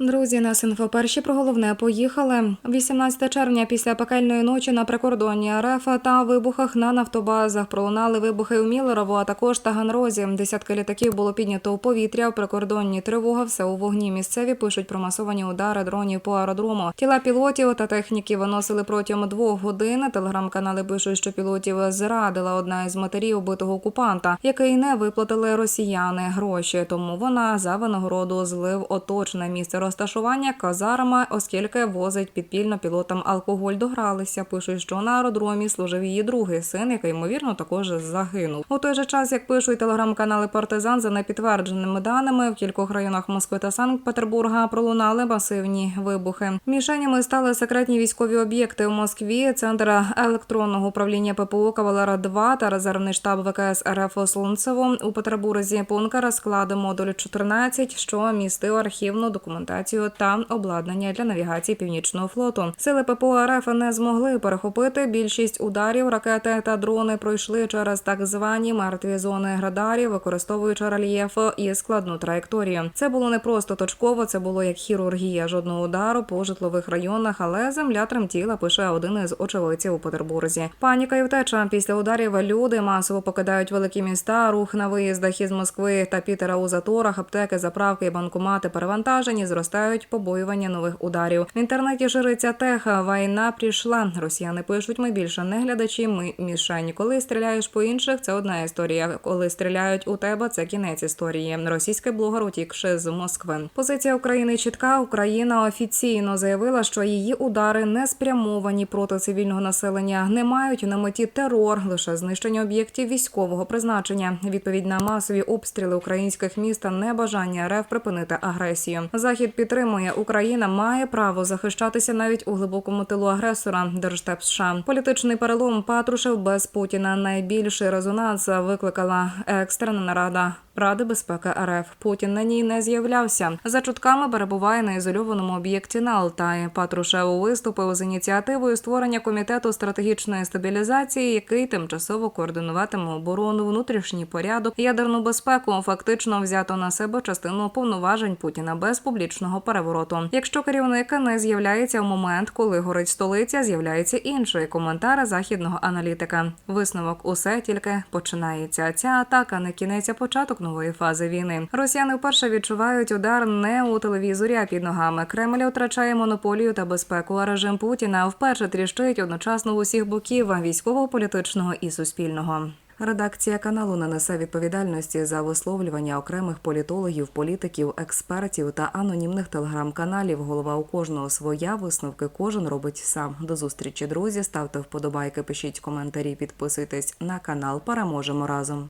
Друзі, нас інфо перші про головне поїхали. 18 червня після пекельної ночі на прикордонні РФ та вибухах на нафтобазах пролунали вибухи у Мілерово, а також Таганрозі. Десятки літаків було піднято у повітря. В прикордонні тривога все у вогні. Місцеві пишуть про масовані удари дронів по аеродрому. Тіла пілотів та техніки виносили протягом двох годин. Телеграм-канали пишуть, що пілотів зрадила одна із матерів убитого окупанта, який не виплатили росіяни гроші. Тому вона за винагороду злив оточне місце розташування казарма, оскільки возить підпільно пілотам алкоголь. Догралися. Пишуть, що на аеродромі служив її другий син, який ймовірно також загинув. У той же час, як пишуть телеграм-канали Партизан, за непідтвердженими даними в кількох районах Москви та Санкт-Петербурга пролунали масивні вибухи. Мішенями стали секретні військові об'єкти в Москві, центр електронного управління ППО Кавалера 2 та резервний штаб ВКС РФ Солнцево у Петербурзі. Пункер склади модуль 14, що містив архівну документацію та обладнання для навігації північного флоту. Сили ППО РФ не змогли перехопити більшість ударів. Ракети та дрони пройшли через так звані мертві зони радарів, використовуючи рельєф і складну траєкторію. Це було не просто точково, це було як хірургія. Жодного удару по житлових районах, але земля тремтіла. Пише один із очевидців у Петербурзі. Паніка і втеча після ударів люди масово покидають великі міста. Рух на виїздах із Москви та Пітера у заторах, аптеки, заправки і банкомати перевантажені. Зростають побоювання нових ударів. В інтернеті шириться теха. Війна прийшла. Росіяни пишуть. Ми більше не глядачі. Ми мішені. Коли стріляєш по інших, це одна історія. Коли стріляють у тебе, це кінець історії. Російський блогер утікши з Москви. Позиція України чітка. Україна офіційно заявила, що її удари не спрямовані проти цивільного населення, не мають на меті терор, лише знищення об'єктів військового призначення. Відповідь на масові обстріли українських міст та небажання РФ припинити агресію. Захід підтримує Україна має право захищатися навіть у глибокому тилу агресора. Держдеп США. Політичний перелом Патрушев без Путіна найбільший резонанс викликала екстрена нарада. Ради безпеки РФ Путін на ній не з'являвся. За чутками перебуває на ізольованому об'єкті на Алтаї. Патрушев виступив з ініціативою створення комітету стратегічної стабілізації, який тимчасово координуватиме оборону, внутрішній порядок, ядерну безпеку. Фактично взято на себе частину повноважень Путіна без публічного перевороту. Якщо керівник не з'являється в момент, коли горить столиця, з'являється інший коментар західного аналітика. Висновок усе тільки починається. Ця атака не кінець, а початок нової фази війни. Росіяни вперше відчувають удар не у телевізорі, а під ногами. Кремль втрачає монополію та безпеку. А режим Путіна вперше тріщить одночасно усіх боків військово, політичного і суспільного. Редакція каналу не несе відповідальності за висловлювання окремих політологів, політиків, експертів та анонімних телеграм-каналів. Голова у кожного своя висновки кожен робить сам. До зустрічі, друзі. Ставте вподобайки, пишіть коментарі, підписуйтесь на канал. Переможемо разом.